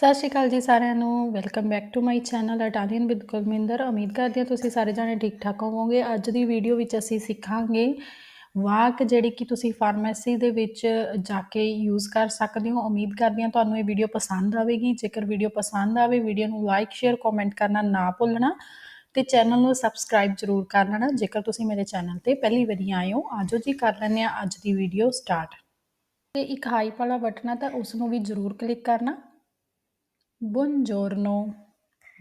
ਸਤਿ ਸ਼੍ਰੀ ਅਕਾਲ ਜੀ ਸਾਰਿਆਂ ਨੂੰ। Welcome back to my channel Italian with Kulminder ਉਮੀਦ ਕਰਦੀ ਹਾਂ ਤੁਸੀਂ ਸਾਰੇ ਜਾਣੇ ਠੀਕ ਠਾਕ ਹੋਵੋਗੇ। ਅੱਜ ਦੀ ਵੀਡੀਓ ਵਿੱਚ ਅਸੀਂ ਸਿੱਖਾਂਗੇ ਵਾਕ ਜਿਹੜੀ ਕਿ ਤੁਸੀਂ ਫਾਰਮੇਸੀ ਦੇ ਵਿੱਚ ਜਾ ਕੇ ਯੂਜ਼ ਕਰ ਸਕਦੇ ਹੋ। ਉਮੀਦ ਕਰਦੀ ਹਾਂ ਤੁਹਾਨੂੰ ਇਹ ਵੀਡੀਓ ਪਸੰਦ ਆਵੇਗੀ। ਜੇਕਰ ਵੀਡੀਓ ਪਸੰਦ ਆਵੇ ਵੀਡੀਓ ਨੂੰ ਲਾਈਕ ਸ਼ੇਅਰ ਕਮੈਂਟ ਕਰਨਾ ਨਾ ਭੁੱਲਣਾ ਤੇ ਚੈਨਲ ਨੂੰ ਸਬਸਕ੍ਰਾਈਬ ਜ਼ਰੂਰ ਕਰ ਲੈਣਾ। ਜੇਕਰ ਤੁਸੀਂ ਮੇਰੇ ਚੈਨਲ ਤੇ ਪਹਿਲੀ ਵਾਰੀ ਆਏ ਹੋ, ਆਜੋ ਜੀ ਕਰ ਲੈਂਦੇ ਆ ਅੱਜ ਦੀ ਵੀਡੀਓ ਸਟਾਰਟ ਤੇ ਇੱਕ ਹਾਈਪ ਵਾਲਾ ਬਟਨ ਆ ਤਾਂ ਉਸ ਨੂੰ ਵੀ ਜ਼ਰੂਰ ਕਲਿੱਕ ਕਰਨਾ। buongiorno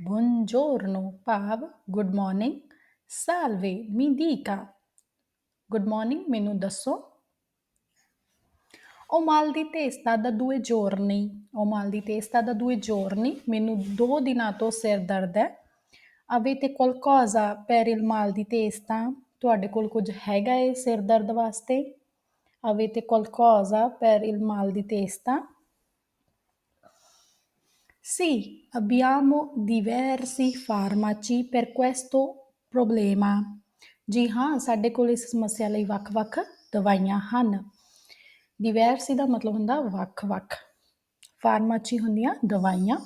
buongiorno ਭਾਵ good morning salve mi dica good morning ਮੈਨੂੰ ਦੱਸੋ O mal di testa da due giorni O mal di testa da due giorni ਮੈਨੂੰ ਦੋ ਦਿਨਾਂ ਤੋਂ ਸਿਰ ਦਰਦ ਹੈ avete qualcosa per il mal di testa ਤੁਹਾਡੇ ਕੋਲ ਕੁਝ ਹੈਗਾ ਹੈ ਸਿਰ ਦਰਦ ਵਾਸਤੇ avete qualcosa per il mal di testa Sì, abbiamo diversi farmaci per questo problema. ਜੀ ਹਾਂ ਸਾਡੇ ਕੋਲ ਇਸ ਸਮੱਸਿਆ ਲਈ ਵੱਖ-ਵੱਖ ਦਵਾਈਆਂ ਹਨ diversi ਦਾ ਮਤਲਬ ਹੁੰਦਾ ਵੱਖ-ਵੱਖ ਫਾਰਮਾਚੀ ਹੁੰਦੀਆਂ ਦਵਾਈਆਂ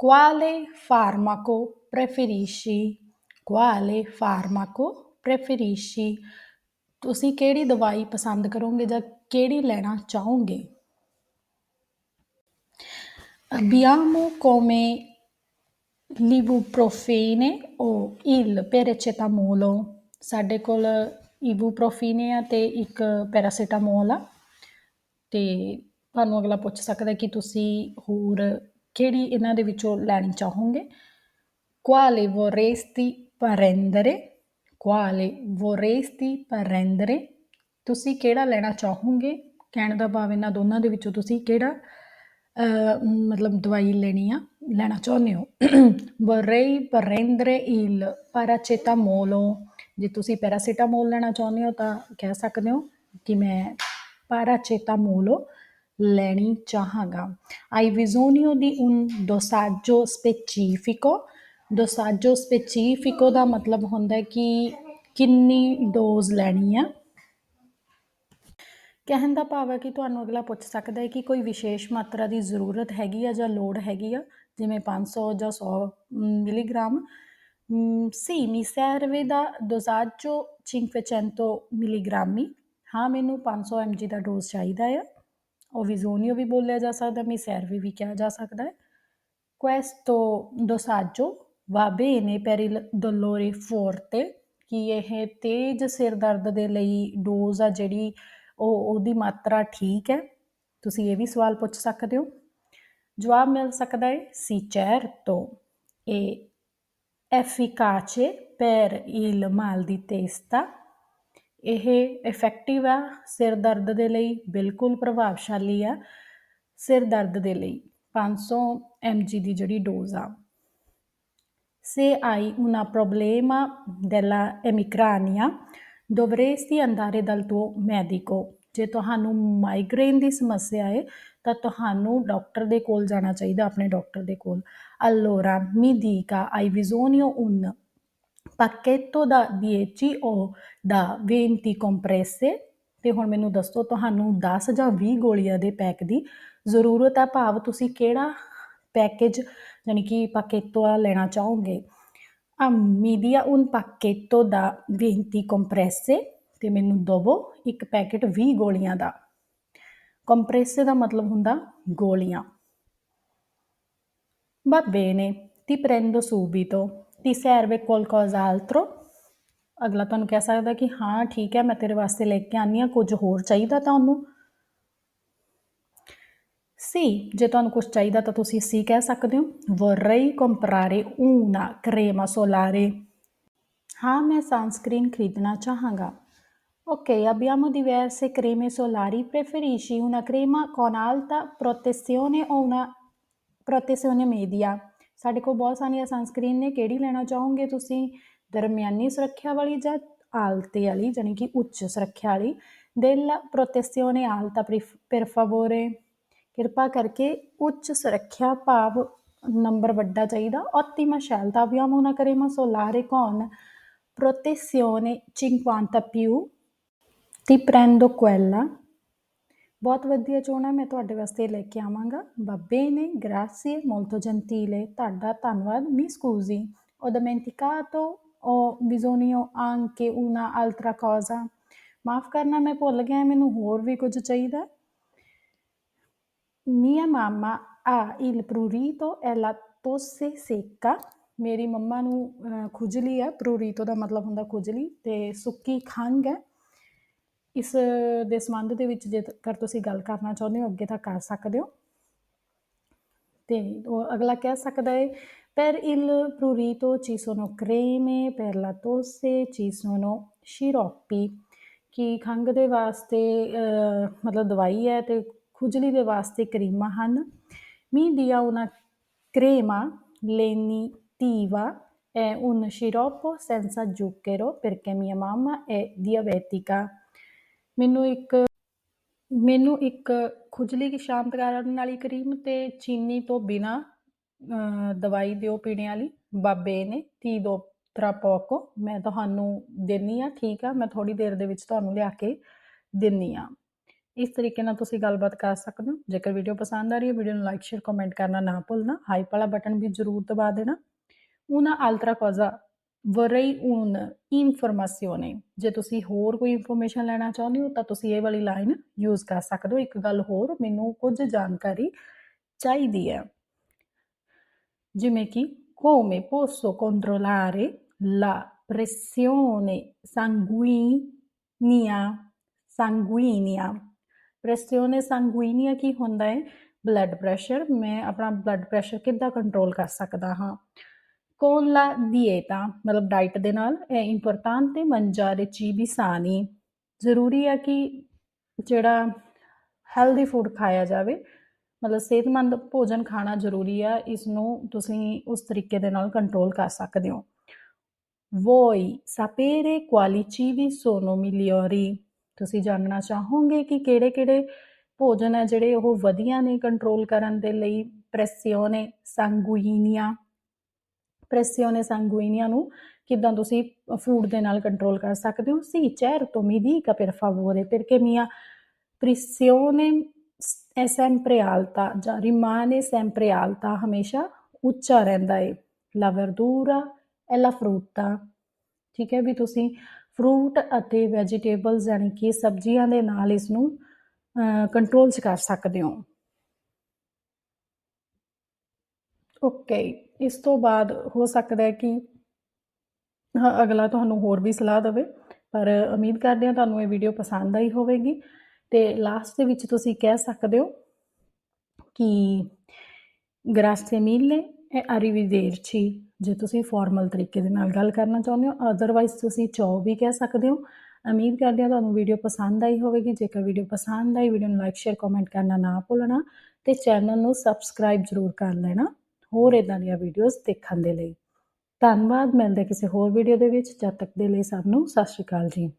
quale farmaco preferisci quale farmaco preferisci ਤੁਸੀਂ ਕਿਹੜੀ ਦਵਾਈ ਪਸੰਦ ਕਰੋਗੇ ਜਾਂ ਕਿਹੜੀ ਲੈਣਾ ਚਾਹੋਗੇ Abbiamo come l'ibuprofene o il paracetamolo ਸਾਡੇ ਕੋਲ ਇਬੂਪ੍ਰੋਫੀਨ ਆ ਤੇ ਇੱਕ ਪੈਰਾਸੀਟਾਮੋਲ ਆ ਤੇ ਤੁਹਾਨੂੰ ਅਗਲਾ ਪੁੱਛ ਸਕਦਾ ਕਿ ਤੁਸੀਂ ਹੋਰ ਕਿਹੜੀ ਇਹਨਾਂ ਦੇ ਵਿੱਚੋਂ ਲੈਣੀ ਚਾਹੋਗੇ quale vorresti prendere quale vorresti prendere ਤੁਸੀਂ ਕਿਹੜਾ ਲੈਣਾ ਚਾਹੋਗੇ ਕਹਿਣ ਦਾ ਭਾਵ ਇਹਨਾਂ ਦੋਨਾਂ ਦੇ ਵਿੱਚੋਂ ਤੁਸੀਂ ਕਿਹੜਾ ਮਤਲਬ ਦਵਾਈ ਲੈਣੀ ਆ ਲੈਣਾ ਚਾਹੁੰਦੇ ਹੋ ਬਰਈ ਬਰੇਂਦਰ ਇਲ ਪੈਰਾਸੀਟਾਮੋਲ ਜੇ ਤੁਸੀਂ ਪੈਰਾਸੀਟਾਮੋਲ ਲੈਣਾ ਚਾਹੁੰਦੇ ਹੋ ਤਾਂ ਕਹਿ ਸਕਦੇ ਹੋ ਕਿ ਮੈਂ ਪੈਰਾਸੀਟਾਮੋਲ ਲੈਣੀ ਚਾਹਾਂਗਾ ਆਈ ਵਿਜ਼ੋਨੀਓ ਦੀ ਉਨ ਡੋਸਾਜੋ ਸਪੈਸੀਫਿਕੋ ਡੋਸਾਜੋ ਸਪੈਸੀਫਿਕੋ ਦਾ ਮਤਲਬ ਹੁੰਦਾ ਕਿ ਕਿੰਨੀ ਡੋਜ਼ ਲੈਣੀ ਆ ਕਹਿਣ ਦਾ ਭਾਵ ਹੈ ਕਿ ਤੁਹਾਨੂੰ ਅਗਲਾ ਪੁੱਛ ਸਕਦਾ ਹੈ ਕਿ ਕੋਈ ਵਿਸ਼ੇਸ਼ ਮਾਤਰਾ ਦੀ ਜ਼ਰੂਰਤ ਹੈਗੀ ਆ ਜਾਂ ਲੋੜ ਹੈਗੀ ਆ, ਜਿਵੇਂ 500 ਜਾਂ 100 ਮਿਲੀਗ੍ਰਾਮ। ਸੀ mi serve da dosaggio 500 ਮਿਲੀਗ੍ਰਾਮੀ। ਹਾਂ, ਮੈਨੂੰ 500 mg ਦਾ ਡੋਜ਼ ਚਾਹੀਦਾ ਆ। ਉਹ ਵਿਜ਼ੋਨੀਓ ਵੀ ਬੋਲਿਆ ਜਾ ਸਕਦਾ mi serve ਵੀ ਕਿਹਾ ਜਾ ਸਕਦਾ ਹੈ। questo dosaggio va bene per il dolore forte ਕਿ ਇਹ ਤੇਜ਼ ਸਿਰ ਦਰਦ ਦੇ ਲਈ ਡੋਜ਼ ਆ ਜਿਹੜੀ ਉਹ ਉਹਦੀ ਮਾਤਰਾ ਠੀਕ ਹੈ ਤੁਸੀਂ ਇਹ ਵੀ ਸਵਾਲ ਪੁੱਛ ਸਕਦੇ ਹੋ। ਜਵਾਬ ਮਿਲ ਸਕਦਾ ਹੈ ਸੀ certo e efficace per il mal di testa ਇਹ ਇਫੈਕਟਿਵ ਆ ਸਿਰ ਦਰਦ ਦੇ ਲਈ ਬਿਲਕੁਲ ਪ੍ਰਭਾਵਸ਼ਾਲੀ ਆ ਸਿਰ ਦਰਦ ਦੇ ਲਈ 500 mg ਦੀ ਜਿਹੜੀ ਡੋਜ਼ ਆ। Se hai un problema della emicrania, ਡੋਬਰੇਸ dovresti andare dal tuo medico. ਜੇ ਤੁਹਾਨੂੰ ਮਾਈਗ੍ਰੇਨ ਦੀ ਸਮੱਸਿਆ ਹੈ ਤਾਂ ਤੁਹਾਨੂੰ ਡਾਕਟਰ ਦੇ ਕੋਲ ਜਾਣਾ ਚਾਹੀਦਾ, ਆਪਣੇ ਡਾਕਟਰ ਦੇ ਕੋਲ। ਅਲੋਰਾ mi dica ਉਨ। bisogno un pacchetto da 10 o da 20 compresse ਤੇ ਹੁਣ ਮੈਨੂੰ ਦੱਸੋ, ਤੁਹਾਨੂੰ 10 ਜਾਂ 20 ਗੋਲੀਆਂ ਦੇ ਪੈਕ ਦੀ ਜ਼ਰੂਰਤ ਹੈ ਭਾਵ ਤੁਸੀਂ ਕਿਹੜਾ ਪੈਕੇਜ ਯਾਨੀ ਕਿ ਪਾਕੇਟੋ ਲੈਣਾ ਚਾਹੋਗੇ? ਆ ਮੀਡੀਆ un pacchetto da 20 ਕੰਪਰੈਸੇ ਤੇ ਮੈਨੂੰ ਦਵੋ ਇੱਕ ਪੈਕੇਟ 20 ਗੋਲੀਆਂ ਦਾ ਕੰਪਰੈਸੇ ਦਾ ਮਤਲਬ ਹੁੰਦਾ ਗੋਲੀਆਂ Va bene, ti prendo subito. Ti serve qualcos'altro? ਅਗਲਾ ਤੁਹਾਨੂੰ ਕਹਿ ਸਕਦਾ ਕਿ ਹਾਂ ਠੀਕ ਹੈ ਮੈਂ ਤੇਰੇ ਵਾਸਤੇ ਲੈ ਕੇ ਆਨੀ ਆ ਕੁਝ ਹੋਰ ਚਾਹੀਦਾ ਤੁਹਾਨੂੰ Sì, ਜੇ ਤੁਹਾਨੂੰ ਕੁਝ ਚਾਹੀਦਾ ਤਾਂ ਤੁਸੀਂ sì ਕਹਿ ਸਕਦੇ ਹੋ vorrei comprare una crema solare ਹਾਂ ਮੈਂ ਸਨਸਕ੍ਰੀਨ ਖਰੀਦਣਾ ਚਾਹਾਂਗਾ Ok, abbiamo diverse creme solari. Preferisci una crema con alta protezione o una protezione media? ਸਾਡੇ ਕੋਲ ਬਹੁਤ ਸਾਰੀਆਂ ਸਨਸਕ੍ਰੀਨ ਨੇ ਕਿਹੜੀ ਲੈਣਾ ਚਾਹੋਗੇ ਤੁਸੀਂ ਦਰਮਿਆਨੀ ਸੁਰੱਖਿਆ ਵਾਲੀ ਜਾਂ ਆਲਤੇ ਵਾਲੀ ਜਾਨੀ ਕਿ ਉੱਚ ਸੁਰੱਖਿਆ ਵਾਲੀ della protezione alta per- per favore ਕਿਰਪਾ ਕਰਕੇ ਉੱਚ ਸੁਰੱਖਿਆ ਭਾਵ ਨੰਬਰ ਵੱਡਾ ਚਾਹੀਦਾ ottima scelta abbiamo una crema solare con protezione 50 più ti prendo quella ਬਹੁਤ ਵਧੀਆ ਚੋਣਾ ਮੈਂ ਤੁਹਾਡੇ ਵਾਸਤੇ ਲੈ ਕੇ ਆਵਾਂਗਾ ਬੱਬੇ ਨੇ ਗ੍ਰਾਸੀਏ ਮੋਲਟੋ ਜੈਂਟੀਲੇ ਤੁਹਾਡਾ ਧੰਨਵਾਦ ਮੀ ਸਕੂਜ਼ੀ ਹੋ ਡੋਮੈਂਟਿਕਾਟੋ ਹੋ ਬਿਜ਼ੋਨੀਓ ਆਂਕੇ una altra cosa ਮਾਫ ਕਰਨਾ ਮੈਂ ਭੁੱਲ ਗਿਆ ਮੈਨੂੰ ਹੋਰ ਵੀ ਕੁਝ ਚਾਹੀਦਾ Mia mamma ha il prurito e la tosse secca. ਮੇਰੀ ਮੰਮਾ ਨੂੰ ਖੁਜਲੀ ਹੈ ਪ੍ਰੂਰੀਤੋ ਦਾ ਮਤਲਬ ਹੁੰਦਾ ਖੁਜਲੀ ਤੇ ਸੁੱਕੀ ਖੰਘ ਹੈ ਇਸ ਦੇ ਸੰਬੰਧ ਦੇ ਵਿੱਚ ਜੇਕਰ ਤੁਸੀਂ ਗੱਲ ਕਰਨਾ ਚਾਹੁੰਦੇ ਹੋ ਅੱਗੇ ਤਾਂ ਕਰ ਸਕਦੇ ਹੋ ਤੇ ਉਹ ਅਗਲਾ ਕਹਿ ਸਕਦਾ ਹੈ per il prurito ci sono creme, per la tosse ci sono sciroppi. ਕਿ ਖੰਘ ਦੇ ਵਾਸਤੇ ਮਤਲਬ ਦਵਾਈ ਹੈ ਤੇ ਖੁਜਲੀ ਦੇ ਵਾਸਤੇ ਕਰੀਮਾਂ ਹਨ। mi dia una crema lenitiva e un sciroppo senza zucchero perché mia mamma è diabetica ਮੈਨੂੰ ਇੱਕ ਮੈਨੂੰ ਇੱਕ ਖੁਜਲੀ ਸ਼ਾਂਤ ਕਰਨ ਵਾਲੀ ਕਰੀਮ ਤੇ ਚੀਨੀ ਤੋਂ ਬਿਨਾ ਦਵਾਈ ਦਿਓ ਪੀਣੇ ਵਾਲੀ ਬਾਬੇ ਨੇ, ਤੀ ਦੋ ਤਰਾ ਪੋਕੋ। ਮੈਂ ਤੁਹਾਨੂੰ ਦਿੰਨੀ ਆ, ਠੀਕ ਆ, ਮੈਂ ਥੋੜੀ ਦੇਰ ਦੇ ਵਿੱਚ ਤੁਹਾਨੂੰ ਲਿਆ ਕੇ ਦਿੰਨੀ ਆ। ਇਸ ਤਰੀਕੇ ਨਾਲ ਤੁਸੀਂ ਗੱਲਬਾਤ ਕਰ ਸਕਦੇ ਹੋ। ਜੇਕਰ ਵੀਡੀਓ ਪਸੰਦ ਆ ਰਹੀ ਹੈ ਵੀਡੀਓ ਨੂੰ ਲਾਈਕ ਸ਼ੇਅਰ ਕਮੈਂਟ ਕਰਨਾ ਨਾ ਭੁੱਲਣਾ। ਹਾਈਪ ਵਾਲਾ ਬਟਨ ਵੀ ਜ਼ਰੂਰ ਦਬਾ ਦੇਣਾ। ਉਹਨਾਂ altra cosa vorrei un informazione ਜੇ ਤੁਸੀਂ ਹੋਰ ਕੋਈ ਇਨਫੋਰਮੇਸ਼ਨ ਲੈਣਾ ਚਾਹੁੰਦੇ ਹੋ, ਤਾਂ ਤੁਸੀਂ ਇਹ ਵਾਲੀ ਲਾਈਨ ਯੂਜ਼ ਕਰ ਸਕਦੇ ਹੋ। ਇੱਕ ਗੱਲ ਹੋਰ, ਮੈਨੂੰ ਕੁਝ ਜਾਣਕਾਰੀ ਚਾਹੀਦੀ ਹੈ। ਜਿਵੇਂ ਕਿ, come posso controllare la pressione sanguigna sanguigna? Pressione sanguigna ਕੀ ਹੁੰਦਾ ਹੈ? ਬਲੱਡ ਪ੍ਰੈਸ਼ਰ ਮੈਂ ਆਪਣਾ ਬਲੱਡ ਪ੍ਰੈਸ਼ਰ ਕਿੱਦਾਂ ਕੰਟਰੋਲ ਕਰ ਸਕਦਾ ਹਾਂ? con la dieta ਮਤਲਬ ਡਾਈਟ ਦੇ ਨਾਲ? è importante ਚੀ ਵੀ sani ਜ਼ਰੂਰੀ ਹੈ ਕਿ ਜਿਹੜਾ ਹੈਲਦੀ ਫੂਡ ਖਾਇਆ ਜਾਵੇ। ਮਤਲਬ ਸਿਹਤਮੰਦ ਭੋਜਨ ਖਾਣਾ ਜ਼ਰੂਰੀ ਆ ਇਸ ਨੂੰ ਤੁਸੀਂ ਉਸ ਤਰੀਕੇ ਦੇ ਨਾਲ ਕੰਟਰੋਲ ਕਰ ਸਕਦੇ ਹੋ। Vuoi sapere quali cibi sono migliori? ਤੁਸੀਂ ਜਾਣਨਾ ਚਾਹੋਗੇ ਕਿ ਕਿਹੜੇ-ਕਿਹੜੇ ਭੋਜਨ ਹੈ ਜਿਹੜੇ ਉਹ ਵਧੀਆ ਨੇ ਕੰਟਰੋਲ ਕਰਨ ਦੇ ਲਈ ਪ੍ਰੈਸਿਓਨੇ ਸੰਗੂਇਨੀਆ ਪ੍ਰੈਸਿਓਨੇ ਸੰਗੂਇਨੀਆ ਨੂੰ ਕਿਦਾਂ ਤੁਸੀਂ ਫੂਡ ਦੇ ਨਾਲ ਕੰਟਰੋਲ ਕਰ ਸਕਦੇ ਹੋ ਸੀ certo mi dica per favore perché mia pressione è sempre alta ਜਾਂ rimane sempre alta ਹਮੇਸ਼ਾ ਉੱਚਾ ਰਹਿੰਦਾ ਹੈ la verdura e la frutta ਠੀਕ ਹੈ ਵੀ ਤੁਸੀਂ ਫਰੂਟ ਅਤੇ ਵੈਜੀਟੇਬਲਸ ਯਾਨੀ ਕਿ ਸਬਜ਼ੀਆਂ ਦੇ ਨਾਲ ਇਸ ਨੂੰ ਕੰਟਰੋਲ 'ਚ ਕਰ ਸਕਦੇ ਹੋ। ਓਕੇ ਇਸ ਤੋਂ ਬਾਅਦ ਹੋ ਸਕਦਾ ਹੈ ਕਿ ਅਗਲਾ ਤੁਹਾਨੂੰ ਹੋਰ ਵੀ ਸਲਾਹ ਦੇਵੇ, ਪਰ ਉਮੀਦ ਕਰਦੇ ਹਾਂ ਤੁਹਾਨੂੰ ਇਹ ਵੀਡੀਓ ਪਸੰਦ ਆਈ ਹੋਵੇਗੀ। ਤੇ ਲਾਸਟ ਦੇ ਵਿੱਚ ਤੁਸੀਂ ਕਹਿ ਸਕਦੇ ਹੋ ਕਿ ਗ੍ਰਾਸਤੇ ਮਿਲੇ e arrivederci ਜੇ ਤੁਸੀਂ ਫਾਰਮਲ ਤਰੀਕੇ ਦੇ ਨਾਲ ਗੱਲ ਕਰਨਾ ਚਾਹੁੰਦੇ ਹੋ ਅਦਰਵਾਈਜ਼ ਤੁਸੀਂ ਚਾਓ ਵੀ ਕਹਿ ਸਕਦੇ ਹੋ। ਉਮੀਦ ਕਰਦੇ ਹਾਂ ਤੁਹਾਨੂੰ ਵੀਡੀਓ ਪਸੰਦ ਆਈ ਹੋਵੇਗੀ। ਜੇਕਰ ਵੀਡੀਓ ਪਸੰਦ ਆਈ ਵੀਡੀਓ ਨੂੰ ਲਾਈਕ ਸ਼ੇਅਰ ਕਮੈਂਟ ਕਰਨਾ ਨਾ ਭੁੱਲਣਾ ਤੇ ਚੈਨਲ ਨੂੰ ਸਬਸਕ੍ਰਾਈਬ ਜ਼ਰੂਰ ਕਰ ਲੈਣਾ ਹੋਰ ਇਦਾਂ ਦੀਆਂ ਵੀਡੀਓਜ਼ ਦੇਖਣ ਦੇ ਲਈ। ਧੰਨਵਾਦ, ਮਿਲਦੇ ਕਿਸੇ ਹੋਰ ਵੀਡੀਓ ਦੇ ਵਿੱਚ। ਜਦ ਤੱਕ ਦੇ ਲਈ ਸਭ ਨੂੰ ਸਤਿ ਸ਼੍ਰੀ ਅਕਾਲ ਜੀ।